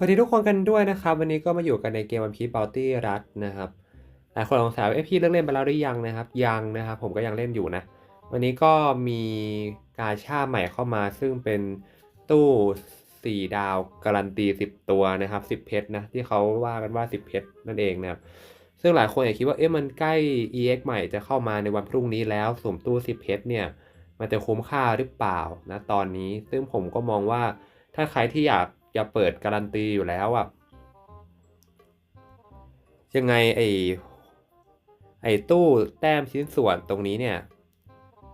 สวัสดีทุกคนกันด้วยนะครับ วันนี้ก็มาอยู่กันในเกมวันพีบ o ลตี้รัดนะครับหลายคนสงสัยว่าเอ้พี่เลิกเล่นไปแล้วหรือยังนะครับ ยังนะครับ ผมก็ยังเล่นอยู่นะ วันนี้ก็มีกาชาใหม่เข้ามา ซึ่งเป็นตู้ 4 ดาวการันตี 10 ตัวนะครับ 10 เพชรนะ ที่เขาว่ากันว่า 10 เพชรนั่นเองนะครับซึ่งหลายคนอาจคิดว่าเอ๊ะมันใกล้ EX ใหม่จะเข้ามาในวันพรุ่งนี้แล้วสุ่มตู้ 10 เพชรเนี่ยมันจะคุ้มค่าหรือเปล่านะตอนนี้ ซึ่งผมก็มองว่าถ้าใครที่อยาก จะเปิดการันตีอยู่แล้วอะยังไงไอไอตู้แต้มชิ้นส่วนตรงนี้เนี่ย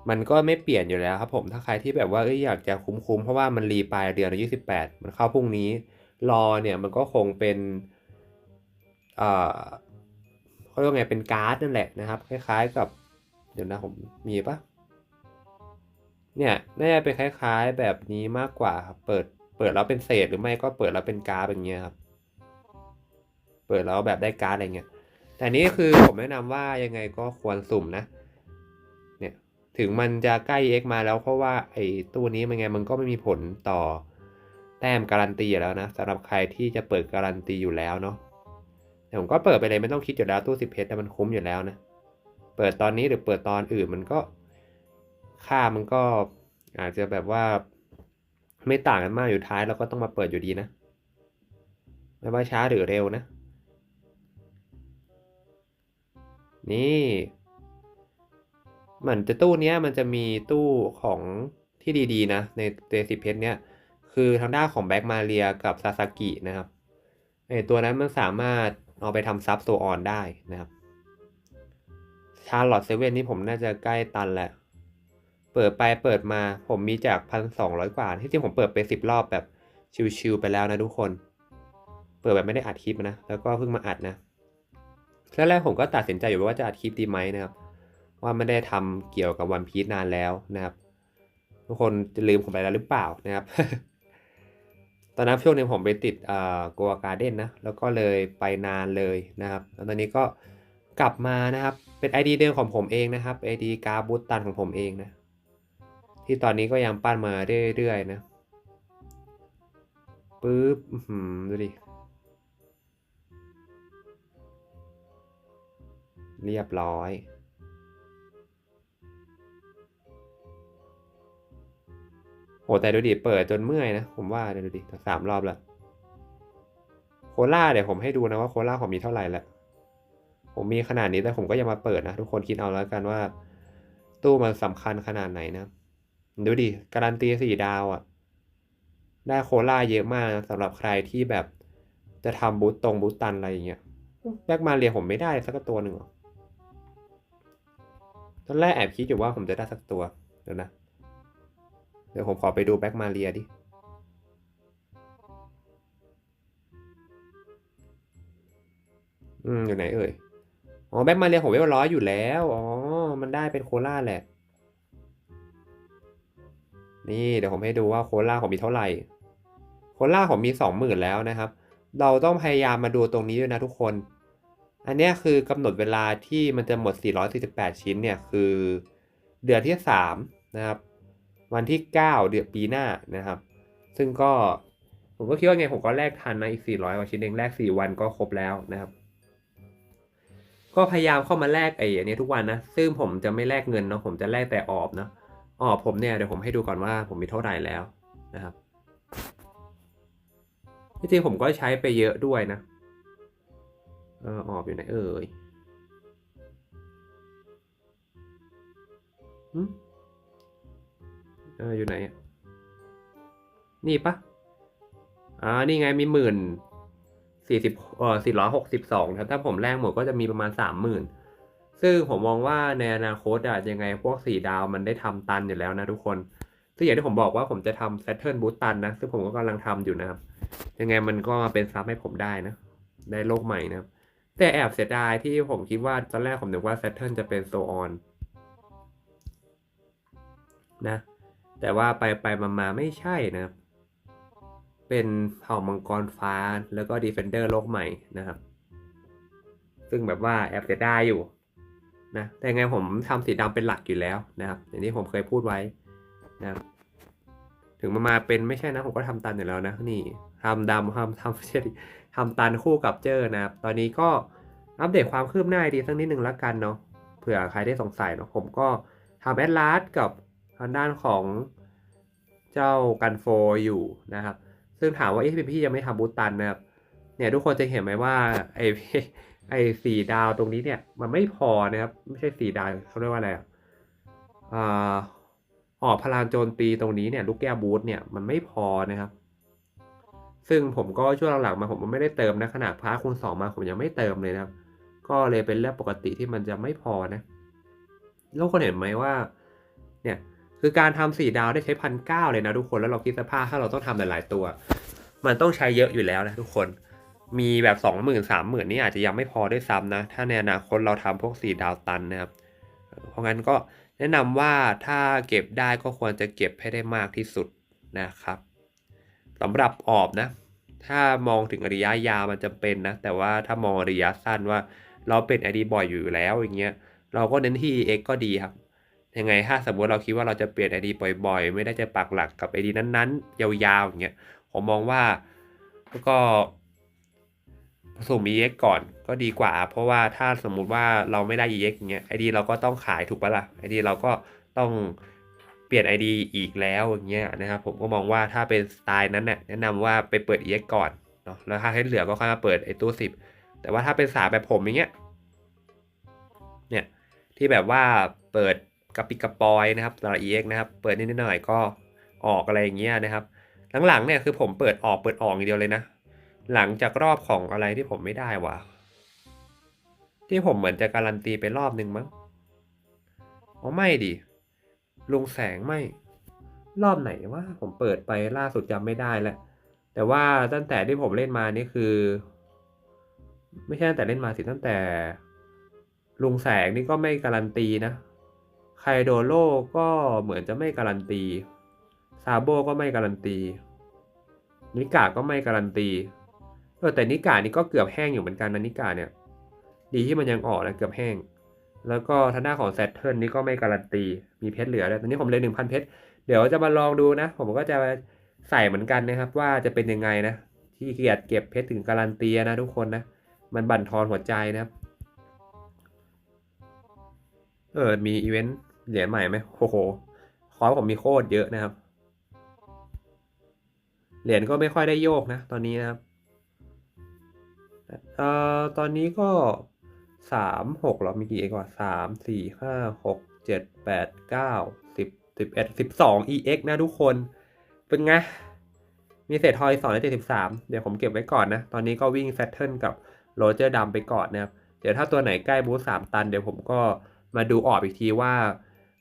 มันก็ไม่เปลี่ยนอยู่แล้วครับผมถ้าใครที่แบบว่าเอ้ยอยากจะคุ้มๆ เพราะว่ามันรีปลายเดือนยี่สิบแปดมันเข้าพรุ่งนี้ รอเนี่ยมันก็คงเป็นเอ่อเขาเรียกว่าไงเป็นการ์ดนั่นแหละนะครับ คล้ายๆกับ เดี๋ยวนะผมมีปะเนี่ยน่าจะเป็นคล้ายๆแบบนี้มากกว่าครับเปิด เปิดแล้วเป็นเศษหรือไม่ก็เปิดแล้วเป็นการ์ดอย่างเงี้ยครับ เปิดแล้วแบบได้การ์ดอะไรเงี้ย แต่นี่คือผมแนะนำว่ายังไงก็ควรสุ่มนะ เนี่ยถึงมันจะใกล้ X มาแล้วเพราะว่าไอ้ตู้นี้มันไงมันก็ไม่มีผลต่อแต้มการันตีแล้วนะสำหรับใครที่จะเปิดการันตีอยู่แล้วเนาะแต่ผมก็เปิดไปเลยไม่ต้องคิดอยู่แล้วตู้สิบเพชรแต่มันคุ้มอยู่แล้วนะเปิดตอนนี้หรือเปิดตอนอื่นมันก็ค่ามันก็อาจจะแบบว่า ไม่ต่างกันมากอยู่ท้ายเราก็ต้องมาเปิดอยู่ดีนะ ไม่ว่าช้าหรือเร็วนะ นี่เหมือนจะตู้เนี้ยมันจะมีตู้ของที่ดีๆนะ ในเตสิเพชรเนี้ยคือทางด้านของแบ็กมาเรียกับซาซากินะครับไอตัวนั้นมันสามารถเอาไปทำซับโซออนได้นะครับชาร์ลอตเซเว่นนี่ผมน่าจะใกล้ตันแล้ว เปิดไปเปิดมาผมมีจากพันสองร้อยกว่า ที่จริงผมเปิดไปสิบรอบแบบชิวๆไปแล้วนะทุกคน เปิดแบบไม่ได้อัดคลิปนะ แล้วก็เพิ่งมาอัดนะแรกๆผมก็ตัดสินใจอยู่ว่าจะอัดคลิปดีไหมนะครับ ว่าไม่ได้ทำเกี่ยวกับวันพีชนานแล้วนะครับ ทุกคนจะลืมผมไปแล้วหรือเปล่านะครับ ตอนนั้นช่วงนึงผมไปติดเอ่อกัวการ์เด้นนะ แล้วก็เลยไปนานเลยนะครับ แล้วตอนนี้ก็กลับมานะครับ เป็น ID เดิมของผมเองนะครับ ID กาบูตตันของผมเองนะ ที่ตอนนี้ก็ยังปั้นมาเรื่อยๆนะปึ๊บหืมดูดิ เรียบร้อยโหแต่ดูดิ เปิดจนเมื่อยนะ ผมว่าดูดิสามรอบแล้ว โคล่าเดี๋ยวผมให้ดูนะว่าโคล่าผมมีเท่าไหร่ล้วผมมีขนาดนี้แต่ผมก็ยังมาเปิดนะ ทุกคนคิดเอาแล้วกันว่า ตู้มันสำคัญขนาดไหนนะ ดูดิ การันตีสี่ดาวอะ่ะ ได้โคล่าเยอะมากสำหรับใครที่แบบจะทำบูตตรงบูตตันอะไรอย่างเงี้ยแบ็กมาเรียผมไม่ได้สักตัวหนึ่งหรอตอนแรกแอบคิดอยู่ว่าผมจะได้สักตัว เดี๋ยวนะ เดี๋ยวผมขอไปดูแบ็กมาเรียดิ อืมอยู่ไหนเอ่ย อ๋อแบ็กมาเรียผมเวลร้อยอยู่แล้ว อ๋อ มันได้เป็นโคล่าแหละ นี่เดี๋ยวผมให้ดูว่าโคล่าผมมีเท่าไหร่ โคล่าผมมีสองหมื่นแล้วนะครับ เราต้องพยายามมาดูตรงนี้ด้วยนะทุกคน อันนี้คือกำหนดเวลาที่มันจะหมด 448 ชิ้นเนี่ยคือเดือนที่3นะครับ วันที่ 9 เดือนปีหน้านะครับ ซึ่งก็ผมก็คิดว่าไงผมก็แลกทันนะอีก 400กว่าชิ้นเองแลก4 วันก็ครบแล้วนะครับ ก็พยายามเข้ามาแลกไอ้อันนี้ทุกวันนะ ซึ่งผมจะไม่แลกเงินเนาะผมจะแลกแต่ออบเนาะ อ๋อผมเนี่ยเดี๋ยวผมให้ดูก่อนว่าผมมีเท่าไหร่แล้วนะครับที่จริงผมก็ใช้ไปเยอะด้วยนะ เออออบอยู่ไหนเอ่ยเอออยู่ไหน นี่ปะอ่า นี่ไงมีหมื่นสี่สิบเออสี่ร้อยหกสิบสองครับ ถ้าผมแลกหมดก็จะมีประมาณสามหมื่น ซึ่งผมมองว่าในอนาคตอะยังไงพวกสี่ดาวมันได้ทำตันอยู่แล้วนะทุกคน ซึ่งอย่างที่ผมบอกว่าผมจะทำแซตเทิร์นบูตตันนะ ซึ่งผมก็กำลังทำอยู่นะครับ ยังไงมันก็เป็นซับให้ผมได้นะ ได้โลกใหม่นะครับ แต่แอบเสียดายที่ผมคิดว่าตอนแรกผมนึกว่า Saturn จะเป็นโซออนนะ แต่ว่าไปไปมามาไม่ใช่นะครับ เป็นเผ่ามังกรฟ้าแล้วก็ Defender โลกใหม่นะครับ ซึ่งแบบว่าแอบเสียดายอยู่ นะแต่ไงผมทำสีดำเป็นหลักอยู่แล้วนะครับ อย่างที่ผมเคยพูดไว้นะครับถึงมันมาเป็นไม่ใช่นะผมก็ทำตันอยู่แล้วนะนี่ทำดำทำทำไม่ใช่ดิทำตันคู่กับเจอนะครับ ตอนนี้ก็อัปเดตความคืบหน้าดีสักนิดหนึ่งแล้วกันเนาะเผื่อใครได้สงสัยเนาะผมก็ทำแอดลาสกับทางด้านของเจ้ากันโฟอยู่นะครับ ซึ่งถามว่าเอ๊ะพี่ยังไม่ทำบูตตันนะครับเนี่ยทุกคนจะเห็นไหมว่าไอ ไอ้สี่ดาวตรงนี้เนี่ย มันไม่พอนะครับ ไม่ใช่สี่ดาวเขาเรียกว่าอะไรอะอ่าออกพลังโจมตีตรงนี้เนี่ย ลูกแก้วบูทเนี่ยมันไม่พอนะครับ ซึ่งผมก็ช่วงหลังๆมาผมไม่ได้เติมนะขนาดพาร์ทคูณสองมาผมยังไม่เติมเลยนะครับ ก็เลยเป็นเรื่องปกติที่มันจะไม่พอนะทุกคนเห็นไหมว่า เนี่ยคือการทำสี่ดาวได้ใช้พันเก้าเลยนะทุกคนแล้วเราคิดสภาพถ้าเราต้องทำหลายๆตัว มันต้องใช้เยอะอยู่แล้วนะทุกคน มีแบบสองหมื่นสามหมื่นนี่อาจจะยังไม่พอด้วยซ้ำนะ ถ้าในอนาคตเราทำพวกสี่ดาวตันนะครับ เพราะงั้นก็แนะนำว่าถ้าเก็บได้ก็ควรจะเก็บให้ได้มากที่สุดนะครับสำหรับออบนะ ถ้ามองถึงระยะยาวมันจะเป็นนะ แต่ว่าถ้ามองระยะสั้นว่าเราเป็นไอดีบ่อยอยู่แล้วอย่างเงี้ย เราก็เน้นที่ X ก็ดีครับ ยังไงถ้าสมมติเราคิดว่าเราจะเปลี่ยนไอดีบ่อยๆ ไม่ได้จะปักหลักกับไอดีนั้นๆ ยาวๆอย่างเงี้ย ผมมองว่าก็ สม EX ก่อนก็ดีกว่า เพราะว่าถ้าสมมุติว่าเราไม่ได้ EX อย่างเงี้ยไอดีเราก็ต้องขายถูกปะละ่ะไอดีเราก็ต้องเปลี่ยน ID อีกแล้วอย่างเงี้ยนะครับผมก็มองว่าถ้าเป็นสไตล์นั้นเนี่ยแนะนำว่าไปเปิด EX ก่อนเนาะแล้วถ้าให้เหลือก็ค่อยมาเปิดไอตู้ 10 แต่ว่าถ้าเป็นสาแบบผมอย่างเงี้ยเนี่ยที่แบบว่าเปิดกระปิกกระปอยนะครับสำหรับ EX นะครับเปิดนิดหน่อยก็ออกอะไรอย่างเงี้ยนะครับ หลังๆเนี่ยคือผมเปิดออกเปิดออกอย่างเดียวเลยนะ หลังจากรอบของอะไรที่ผมไม่ได้วะที่ผมเหมือนจะการันตีไปรอบหนึ่งมั้งอ๋อไม่ดิลุงแสงไม่ รอบไหนว่าผมเปิดไปล่าสุดจำไม่ได้แล้วแต่ว่าตั้งแต่ที่ผมเล่นมานี่คือ ไม่ใช่ตั้งแต่เล่นมาสิตั้งแต่ ลุงแสงนี่ก็ไม่การันตีนะไคโดโลก็เหมือนจะไม่การันตีซาโบก็ไม่การันตีนิกาก็ไม่การันตี ออแต่นิกานี่ก็เกือบแห้งอยู่เหมือนกันนะนิกาเนี่ย ดีที่มันยังออกนะเกือบแห้ง แล้วก็ทางด้านของแซตเทิลนี่ก็ไม่การันตี มีเพชรเหลือเลยตอนนี้ผมเลยหนึ่งพันเพชร เดี๋ยวจะมาลองดูนะ ผมก็จะใส่เหมือนกันนะครับ ว่าจะเป็นยังไงนะ ที่เกียดเก็บเพชรถึงการันตีนะทุกคนนะ มันบั่นทอนหัวใจนะครับ เออ มีอีเวนต์เหรียญใหม่ไหมโอ้โหคอสผมมีโคตรเยอะนะครับ เหรียญก็ไม่ค่อยได้โยกนะ ตอนนี้นะครับ เอ่อตอนนี้ก็สามหกหรอมีกี่เอกว่าสามสี่ห้าหกเจ็ดแปดเก้าสิบสิบเอ็ดสิบสอง ex นะทุกคน เป็นไง มีเศษทอยสองร้อยเจ็ดสิบสามเดี๋ยวผมเก็บไว้ก่อนนะ ตอนนี้ก็วิ่งแฟตเทิลกับโรเจอร์ดำไปก่อนนะครับ เดี๋ยวถ้าตัวไหนใกล้บูสสามตัน เดี๋ยวผมก็มาดูออกอีกทีว่า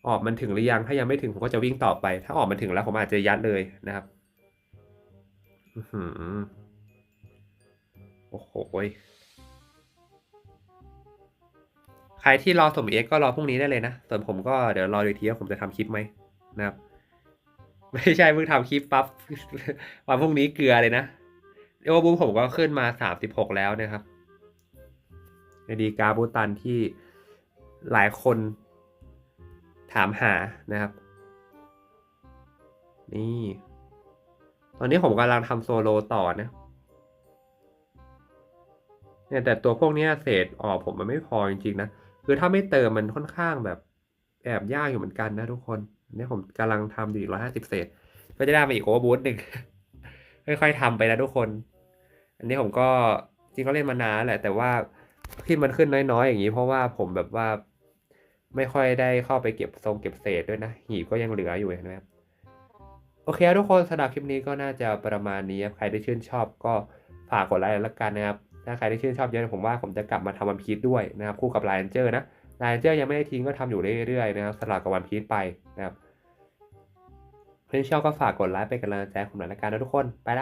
ออกมันถึงหรือยัง ถ้ายังไม่ถึงผมก็จะวิ่งต่อไป ถ้าออกมันถึงแล้วผมอาจจะยัดเลยนะครับ อือหือ โอ้โหใครที่รอสมเอ็กก็รอพรุ่งนี้ได้เลยนะ ส่วนผมก็เดี๋ยวรอดูทีว่าผมจะทำคลิปไหมนะครับ ไม่ใช่เพิ่งทำคลิปปั๊บวันพรุ่งนี้เกลือเลยนะเอวบูผมก็ขึ้นมาสามสิบหกแล้วนะครับในดีกาบูตันที่หลายคนถามหานะครับ นี่ ตอนนี้ผมกำลังทำโซโลต่อนะ เนี่ยแต่ตัวพวกนี้เศษออกผมมันไม่พอจริงๆนะคือถ้าไม่เติมมันค่อนข้างแบบแอบยากอยู่เหมือนกันนะทุกคนอันนี้ผมกำลังทำอยู่อีกร้อยห้าสิบเศษ ก็จะได้มาอีกโอเวอร์บูทหนึ่งค่อยๆทำไปนะทุกคน อันนี้ผมก็จริงก็เล่นมานานแหละ แต่ว่าที่มันขึ้นน้อยๆ อย่างนี้ เพราะว่าผมแบบว่า ไม่ค่อยได้เข้าไปเก็บทรงเก็บเศษด้วยนะ หีบก็ยังเหลืออยู่นะครับโอเคทุกคนสำหรับคลิปนี้ก็น่าจะประมาณนี้ครับใครที่ชื่นชอบก็ฝากกดไลค์แล้วกันนะครับ ถ้าใครที่ชื่นชอบเยอะผมว่าผมจะกลับมาทำวันพีชด้วยนะครับคู่กับไลน์เจอร์นะไลน์เจอร์ยังไม่ได้ทิ้งก็ทำอยู่เรื่อยๆนะครับสลับกับวันพีชไปนะครับเพื่อนชอบก็ฝากกดไลค์เป็นกำลังใจผมหน่อยละกันนะทุกคนไปแล้ว